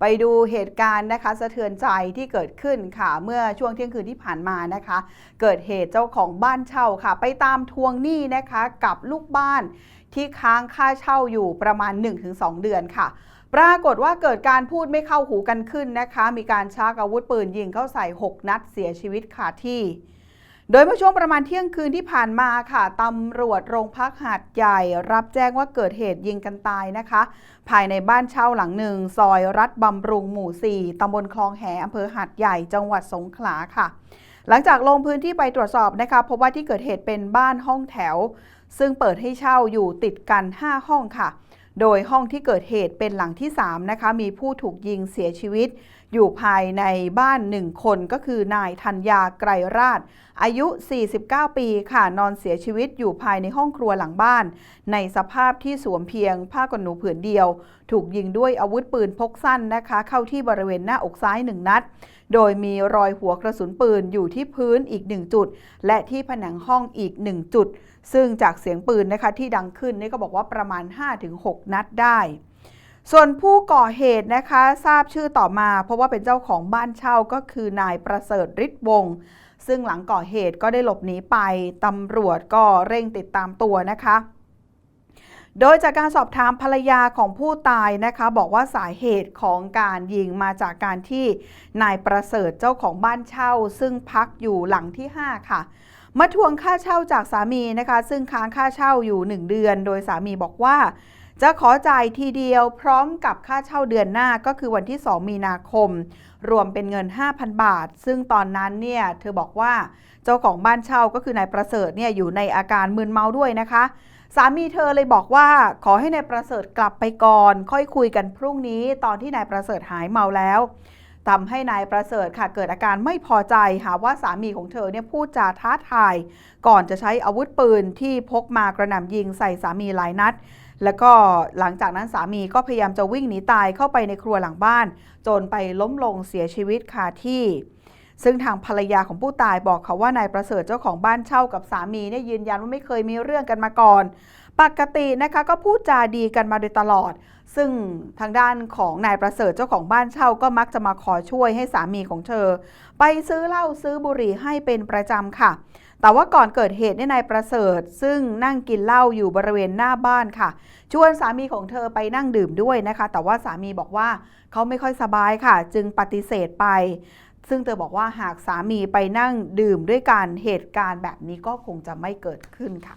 ไปดูเหตุการณ์นะคะสะเทือนใจที่เกิดขึ้นค่ะ เมื่อช่วงเที่ยงคืนที่ผ่านมานะคะ เกิดเหตุเจ้าของบ้านเช่าค่ะ ไปตามทวงหนี้นะคะกับลูกบ้านที่ค้างค่าเช่าอยู่ประมาณ 1-2 เดือนค่ะ ปรากฏว่าเกิดการพูดไม่เข้าหูกันขึ้นนะคะ มีการชักอาวุธปืนยิงเข้าใส่ 6 นัดเสียชีวิตคาที่ โดยเมื่อช่วงประมาณเที่ยงคืนที่ผ่านมาค่ะตำรวจโรงพักหาดใหญ่ รับแจ้งว่าเกิดเหตุยิงกันตายนะคะ ภายในบ้านเช่าหลังหนึ่ง ซอยรัฐบำรุงหมู่ 4ตำบลคลองแหอำเภอหาดใหญ่ จังหวัดสงขลาค่ะ หลังจากลงพื้นที่ไปตรวจสอบนะคะพบว่าที่เกิดเหตุเป็นบ้านห้องแถว ซึ่งเปิดให้เช่าอยู่ติดกัน 5 ห้องค่ะ โดยห้องที่เกิดเหตุเป็นหลังที่3นะคะมีผู้ถูกยิงเสียชีวิต อยู่ภายในบ้านหนึ่งคนก็คือนายธัญญาไกรราช อายุ 49 ปีค่ะนอนเสียชีวิตอยู่ภายในห้องครัวหลังบ้าน ในสภาพที่สวมเพียงผ้ากันหนูผืนเดียว ถูกยิงด้วยอาวุธปืนพกสั้นนะคะ เข้าที่บริเวณหน้าอกซ้ายหนึ่งนัด โดยมีรอยหัวกระสุนปืนอยู่ที่พื้นอีก1จุด และที่ผนังห้องอีก1จุด ซึ่งจากเสียงปืนนะคะที่ดังขึ้นนี่ก็บอกว่าประมาณ 5-6 นัดได้ ส่วนผู้ก่อเหตุนะคะทราบชื่อต่อมา เพราะว่าเป็นเจ้าของบ้านเช่าก็คือนายประเสริฐฤทธิ์วงศ์ซึ่งหลังก่อเหตุก็ได้หลบหนีไปตำรวจก็เร่งติดตามตัวนะคะ โดยจากการสอบถามภรรยาของผู้ตายนะคะ บอกว่าสาเหตุของการยิงมาจากการที่นายประเสริฐเจ้าของบ้านเช่า ซึ่งพักอยู่หลังที่ 5 ค่ะมาทวงค่าเช่าจากสามีนะคะ ซึ่งค้างค่าเช่าอยู่ 1 เดือน โดยสามีบอกว่า จะขอจ่ายทีเดียวพร้อมกับค่าเช่าเดือนหน้าก็คือวันที่ 2 มีนาคม รวมเป็นเงิน 5,000 บาท ซึ่งตอนนั้นเนี่ยเธอบอกว่าเจ้าของบ้านเช่าก็คือนายประเสริฐเนี่ยอยู่ในอาการมึนเมาด้วยนะคะ สามีเธอเลยบอกว่าขอให้นายประเสริฐกลับไปก่อน ค่อยคุยกันพรุ่งนี้ ตอนที่นายประเสริฐหายเมาแล้วทำให้นายประเสริฐค่ะเกิดอาการไม่พอใจหาว่าสามีของเธอเนี่ยพูดจาท้าทาย ก่อนจะใช้อาวุธปืนที่พกมากระหน่ำยิงใส่สามีหลายนัด แล้วก็หลังจากนั้นสามีก็พยายามจะวิ่งหนีตายเข้าไปในครัวหลังบ้าน จนไปล้มลงเสียชีวิตคาที่ ซึ่งทางภรรยาของผู้ตายบอกเขาว่านายประเสริฐเจ้าของบ้านเช่ากับสามีเนี่ยยืนยันว่าไม่เคยมีเรื่องกันมาก่อน ปกตินะคะก็พูดจาดีกันมาโดยตลอด ซึ่งทางด้านของนายประเสริฐเจ้าของบ้านเช่าก็มักจะมาขอช่วยให้สามีของเธอ ไปซื้อเหล้าซื้อบุหรี่ให้เป็นประจำค่ะ แต่ว่าก่อนเกิดเหตุเนี่ยนายประเสริฐ ซึ่งนั่งกินเหล้าอยู่บริเวณหน้าบ้านค่ะ ชวนสามีของเธอไปนั่งดื่มด้วยนะคะ แต่ว่าสามีบอกว่าเขาไม่ค่อยสบายค่ะ จึงปฏิเสธไปซึ่งเธอบอกว่าหากสามีไปนั่งดื่มด้วยกันเหตุการณ์แบบนี้ก็คงจะไม่เกิดขึ้นค่ะ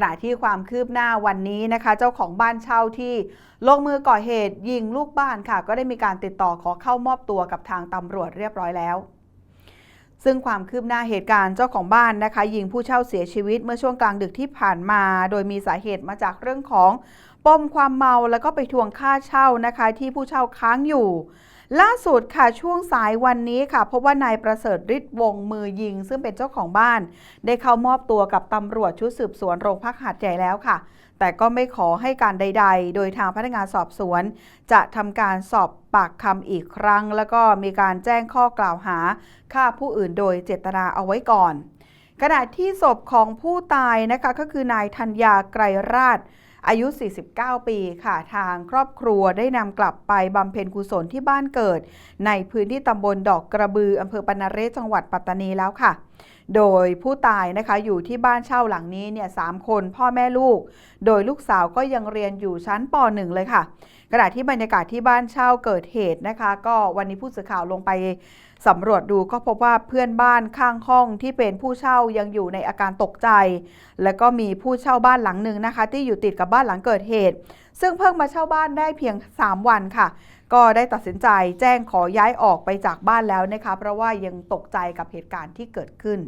ขณะที่ความคืบหน้าวันนี้นะคะ เจ้าของบ้านเช่าที่ลงมือก่อเหตุยิงลูกบ้านค่ะ ก็ได้มีการติดต่อขอเข้ามอบตัวกับทางตำรวจเรียบร้อยแล้ว ซึ่งความคืบหน้าเหตุการณ์เจ้าของบ้านนะคะ ยิงผู้เช่าเสียชีวิตเมื่อช่วงกลางดึกที่ผ่านมา โดยมีสาเหตุมาจากเรื่องของ ปมความเมาแล้วก็ไปทวงค่าเช่านะคะที่ผู้เช่าค้างอยู่ ล่าสุดค่ะช่วงสายวันนี้ค่ะพบว่านายประเสริฐฤทธิ์วงมือยิง ซึ่งเป็นเจ้าของบ้าน ได้เข้ามอบตัวกับตำรวจชุดสืบสวนโรงพักหาดใหญ่แล้วค่ะ แต่ก็ไม่ขอให้การใด ๆ โดยทางพนักงานสอบสวน จะทำการสอบปากคำอีกครั้ง แล้วก็มีการแจ้งข้อกล่าวหาฆ่าผู้อื่นโดยเจตนาเอาไว้ก่อนขณะที่ศพของผู้ตายนะคะก็คือนายธัญญาไกรราช อายุ 49 ปีค่ะ ทางครอบครัวได้นำกลับไปบำเพ็ญกุศลที่บ้านเกิด ในพื้นที่ตำบลดอกกระบืออำเภอปนาเรศจังหวัดปัตตานีแล้วค่ะ โดยผู้ตายนะคะอยู่ที่บ้านเช่าหลังนี้เนี่ยสามคนพ่อแม่ลูก โดยลูกสาวก็ยังเรียนอยู่ชั้นป .1 เลยค่ะ ขณะที่บรรยากาศที่บ้านเช่าเกิดเหตุนะคะ ก็วันนี้ผู้สื่อข่าวลงไปสำรวจดูก็พบว่าเพื่อนบ้านข้างห้องที่เป็นผู้เช่ายังอยู่ในอาการตกใจ แล้วก็มีผู้เช่าบ้านหลังหนึ่งนะคะ ที่อยู่ติดกับบ้านหลังเกิดเหตุ ซึ่งเพิ่งมาเช่าบ้านได้เพียง 3 วันค่ะ ก็ได้ตัดสินใจแจ้งขอย้ายออกไปจากบ้านแล้วนะคะ เพราะว่ายังตกใจกับเหตุการณ์ที่เกิดขึ้น